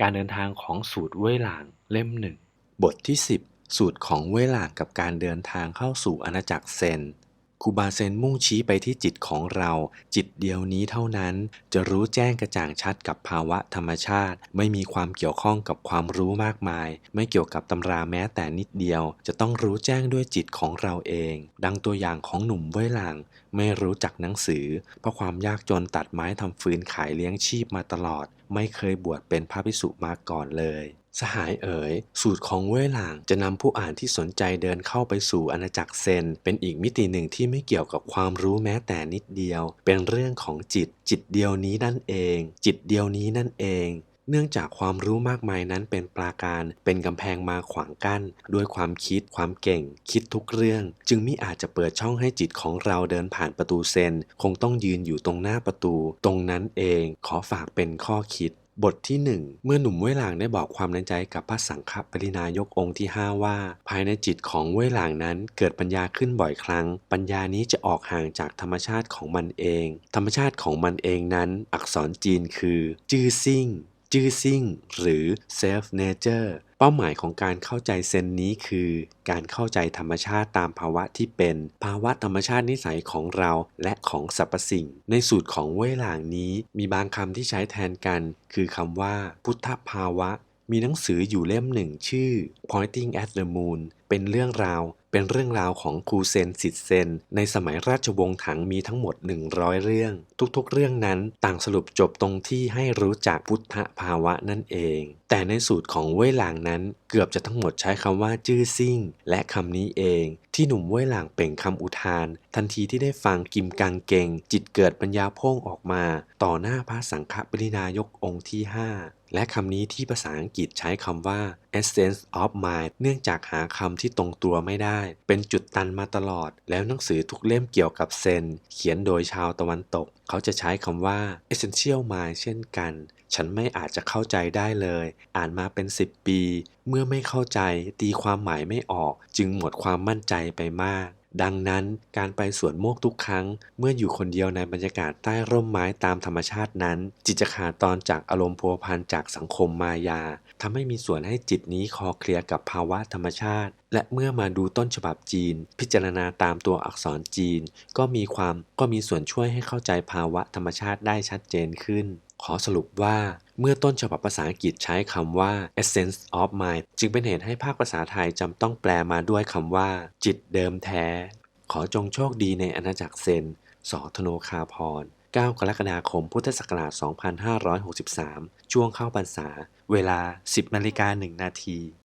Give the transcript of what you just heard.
การเดินทางของสูตรเว่ยหลางเล่มหนึ่งบทที่ 10 สูตรของเว่ยหลางกับการเดินทางเข้าสู่อาณาจักรเซน ครูบาเซนมุ่งชี้ไปที่จิตของเรา จิตเดียวนี้เท่านั้น จะรู้แจ้งกระจ่างชัดกับภาวะธรรมชาติ ไม่มีความเกี่ยวข้องกับความรู้มากมาย ไม่เกี่ยวกับตำราแม้แต่นิดเดียว จะต้องรู้แจ้งด้วยจิตของเราเอง ดังตัวอย่างของหนุ่มเว่ยหลางไม่รู้จักหนังสือ เพราะความยากจนตัดไม้ทำฟืนขายเลี้ยงชีพมาตลอด ไม่เคยบวชเป็นพระภิกษุมาก่อนเลย สหายเอ๋ย สูตรของเว่ยหลาง จะนำผู้อ่านที่สนใจเดินเข้าไปสู่อาณาจักรเซน เป็นอีกมิติหนึ่งที่ไม่เกี่ยวกับความรู้แม้แต่นิดเดียว เป็นเรื่องของจิต จิตเดียวนี้นั่นเอง จิตเดียวนี้นั่นเอง เนื่องจากความรู้มากมายนั้นเป็นปราการ เป็นกำแพงมาขวางกั้น ด้วยความคิด ความเก่ง คิดทุกเรื่อง จึงมิอาจจะเปิดช่องให้จิตของเราเดินผ่านประตูเซน คงต้องยืนอยู่ตรงหน้าประตู ตรงนั้นเอง ขอฝากเป็นข้อคิด บทที่ 1 เมื่อหนุ่มเว่ยหลางได้บอกความในใจกับพระสังฆปรินายกองค์ที่ 5 ว่า ภายในจิตของเว่ยหลางนั้นเกิดปัญญาขึ้นบ่อยครั้ง ปัญญานี้จะออกห่างจากธรรมชาติของมันเอง ธรรมชาติของมันเองนั้น อักษรจีนคือ จื้อซิ่งจื้อซิ่ง หรือ self nature เป้าหมายของการเข้าใจเซนนี้คือ การเข้าใจธรรมชาติตามภาวะที่เป็น ภาวะธรรมชาตินิสัยของเราและของสรรพสิ่ง ในสูตรของเว่ยหลางนี้ มีบางคำที่ใช้แทนกัน คือคำว่า พุทธภาวะ มีหนังสืออยู่เล่มหนึ่งชื่อ Pointing at the Moon เป็นเรื่องราวเป็นเรื่องราวของครูเซนสิทธิเซน ในสมัยราชวงศ์ถังมีทั้งหมด 100 เรื่อง ทุกๆ เรื่องนั้นต่างสรุปจบตรงที่ให้รู้จักพุทธภาวะนั่นเองแต่ในสูตรของเว่ยหลางนั้นเกือบจะทั้งหมดใช้คำว่าจื้อซิ่ง และคำนี้เอง ที่หนุ่มเว่ยหลางเปล่งคำอุทาน ทันทีที่ได้ฟังกิมกังเกง จิตเกิดปัญญาโพ่งออกมา ต่อหน้าพระสังฆปรินายกองค์ที่ 5 และคำนี้ที่ภาษาอังกฤษใช้คำว่า essence of mind เนื่องจากหาคำที่ตรงตัวไม่ได้ เป็นจุดตันมาตลอด แล้วหนังสือทุกเล่มเกี่ยวกับเซน เขียนโดยชาวตะวันตก เขาจะใช้คำว่า essential mind เช่นกัน ฉันไม่อาจจะเข้าใจได้เลยอ่านมาเป็น 10 ปี เมื่อไม่เข้าใจตีความหมายไม่ออก จึงหมดความมั่นใจไปมาก ดังนั้นการไปสวนโมกทุกครั้ง เมื่ออยู่คนเดียวในบรรยากาศใต้ร่มไม้ตามธรรมชาตินั้น จิตจะขาดตอนจากอารมณ์พัวพันจากสังคมมายาทำให้มีส่วนให้จิตนี้คอเคลียร์กับภาวะธรรมชาติ และเมื่อมาดูต้นฉบับจีน พิจารณาตามตัวอักษรจีน ก็มีความก็มีส่วนช่วยให้เข้าใจภาวะธรรมชาติได้ชัดเจนขึ้น ขอสรุปว่า เมื่อต้นฉบับภาษาอังกฤษใช้คำว่า essence of mind จึงเป็นเหตุให้ภาคภาษาไทยจำต้องแปลมาด้วยคำว่า จิตเดิมแท้ ขอจงโชคดีในอาณาจักรเซนสอธโนคาพร 9 กรกฎาคม พุทธศักราช 2563 ช่วงเข้าพรรษา เวลา 10นาฬิกา1นาที